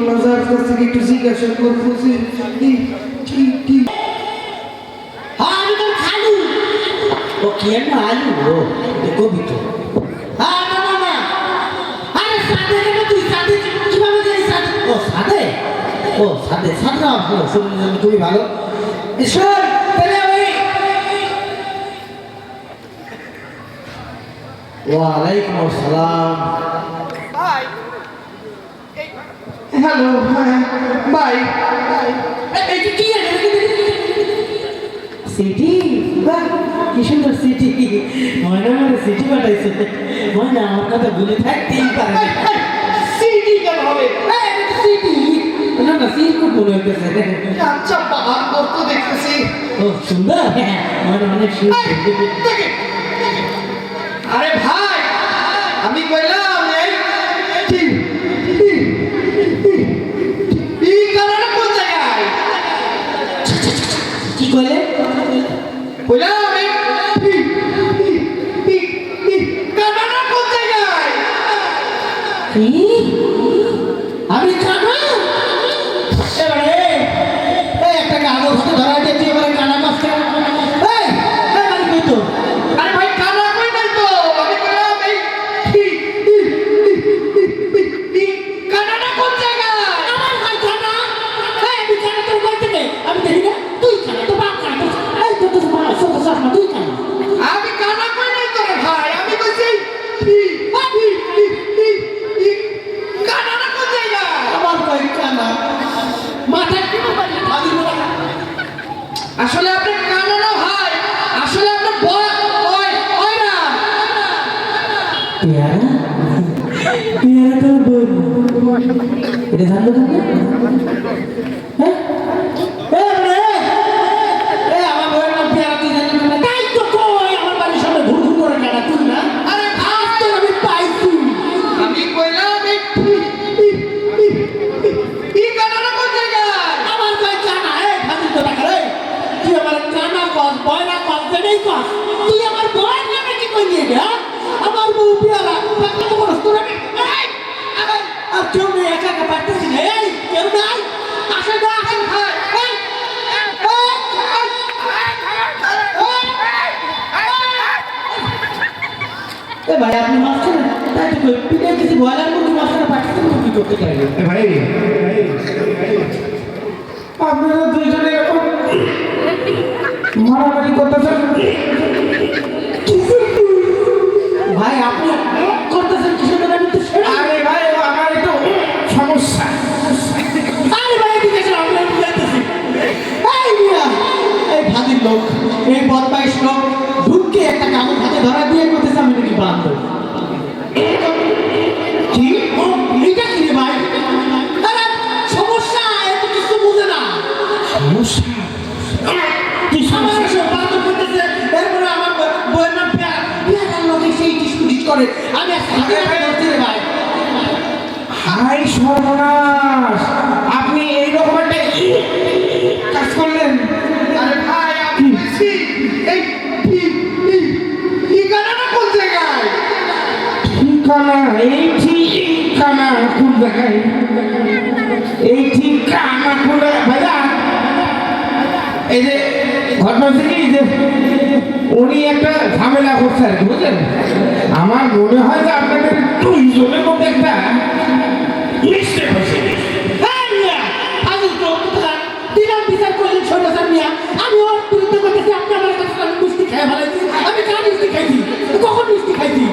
মোল্লাজার কাছ থেকে একটু জিজ্ঞাসা করব যে হ্যাঁ খালু। ও কেন আলু? ও কবি তো। হ্যাঁ না না না সাদে ও সাদে সাদে খুবই ভালো। ঈশ্বর ওয়ালাইকুম আসসালাম। হ্যালো বাই কি আছে সিটি বাহ কি সুন্দর সিটি ময়না আমার সিটি পাঠাইছে ময়না আমার কথা ভুলে থাকতেই পারে। সিটি কেন হবে সিটি না না সিট খুব মনে হইতেছে আচ্ছা বাহার কত দেখতেছি ও সুন্দর হ্যাঁ ময়না অনেক সুন্দর। আরে ভাই কি? আমি কানা? এবারে একটা কাগজ হাতে ধরা দিয়ে তুই এবারে কানা মাছ কেন মানে কই তো আরে ভাই, কানা তো? আমি কানাডা কোন খানা এই আমি খানা তোর কই থেকে আমি দেখি না তুই খানা তো বাপ খানা তোর এই তো তো মা সব সব না তুই খানা আমি কানা কই নাই তো রে ভাই আমি কইছি কানাডা কোন জায়গায় আমার কই কানা মাথায় কি পারি ভাবি না আসলে আপনার কানানো হয়, আসলে আপনার বয় হয় না। পেয়ারা? পেয়ারা তো বল এটা জানলো দেনেই তুই আমার বয় নামে কি কই নিয়ে গা আমার বউ বিয়ালা পাকা তো কেউ নেই একা একা পারতেছি কেউ নাই আসে না আসে ভাই ভাই আপনি মাঝখানে তাই তো পিঠে কিছু বয়লার মুরগি মাঝখানে পাঠাতে করতে চাইলে আপনারা দুইজনে এরকম মারামারি করতেছেন? ভাই আপনি করতেছেন কিসের জন্য? আমি তো আরে ভাই আমার একটু সমস্যা। আরে ভাই এদিকে এসে আমরা বুঝাইতেছি এই মিয়া এই ভাদির লোক এই বদমাইশ লোক ঢুকে একটা কাগজ হাতে ধরা দিয়ে করতেছে আমি নাকি বান্ধব করে আমি হাই সর্বনাশ। আপনি এইরকম একটা ই- কাজ করলেন? আরে ভাই আপনি এই ঠিকানাটা কোন জায়গায়? ঠিকানা এই ঠিকানা কোন জায়গায়? এই ঠিকানা কোন ভাইয়া এই যে ঘটনা হচ্ছে কি যে উনি একটা ঝামেলা করছে আর কি বুঝলেন? আমার মনে হয় যে আপনাদের দুইজনের মধ্যে একটা মিস্টেক হয়েছে হ্যাঁ আমি আমি ওর বিরুদ্ধে করতেছি আপনি আমার কাছে আমি মিষ্টি খেয়ে ফেলাইছি আমি কার মিষ্টি খাইছি? কখন মিষ্টি খাইছি?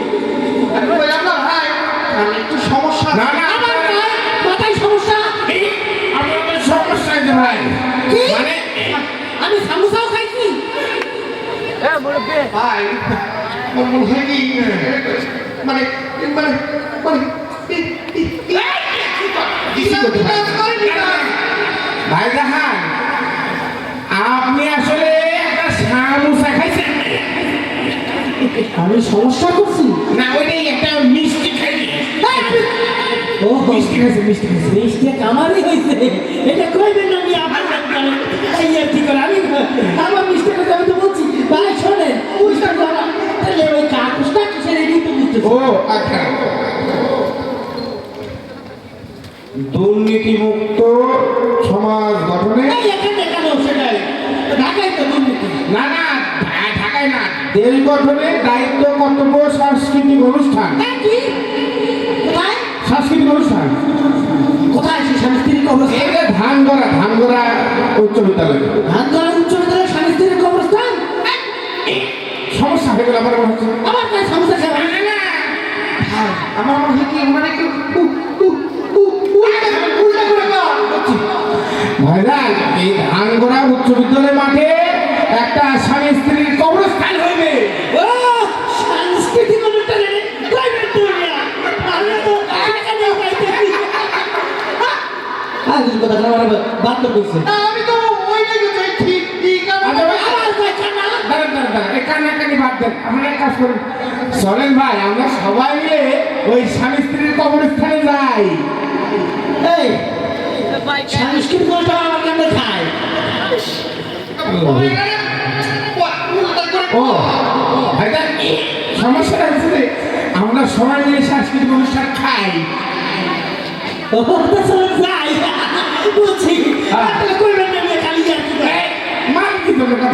সমস্যা না না ভাই আমার মনে হয় কি মানে মানে মানে ভাই জাহান আপনি আসলে একটা সামোসা খাইছেন? আমি সমস্যা করছি। না ওইটাই একটা মিষ্টি খাইছি ও মিষ্টি খাইছে মিষ্টি খাইছে। মিষ্টি কামারই হয়েছে এটা কইবেন না মিয়া আমার জানেন এই আর কি করে আমি আমার মিষ্টি কথা আমি তো বলছি ভাই শোনেন বুঝতে পারা তাহলে ওই কাকুসটা কিসের এদিকে তো বুঝতে ও আচ্ছা দুর্নীতিমুক্ত সমাজ গঠনে না না ঢাকায় না। দেশ গঠনে দায়িত্ব কর্তব্য সাংস্কৃতিক অনুষ্ঠান। সাংস্কৃতিক অনুষ্ঠান। কোথায় ধানগড়া ধানগড়া উচ্চ বিদ্যালয়। উচ্চ স্বামী স্ত্রীর সমস্যা হয়ে গেল আমার মনে হচ্ছে। আমার সমস্যা। আমার মনে হয় কি মানে উচ্চ বিদ্যালয় মাঠে একটা স্বামী স্ত্রীর কবরস্থান হইবে। ও সাংস্কৃতিক অনুষ্ঠানে আমি তো ওই ঠিক ঠিক কান্নাকানি বাদ দেন। আপনারা কাজ করুন। চলেন ভাই আমরা সবাই মিলে ওই স্বামী স্ত্রীর কবরস্থানে যাই। এই সাংস্কৃতিক অনুষ্ঠান আমার কেমন খায় ও ভাইজান সমস্যাটা হচ্ছে যে আমরা সবাই মিলে সাংস্কৃতিক অনুষ্ঠান খাই। যাই। বুঝছি। হ্যাঁ। যাচ্ছি কি কথা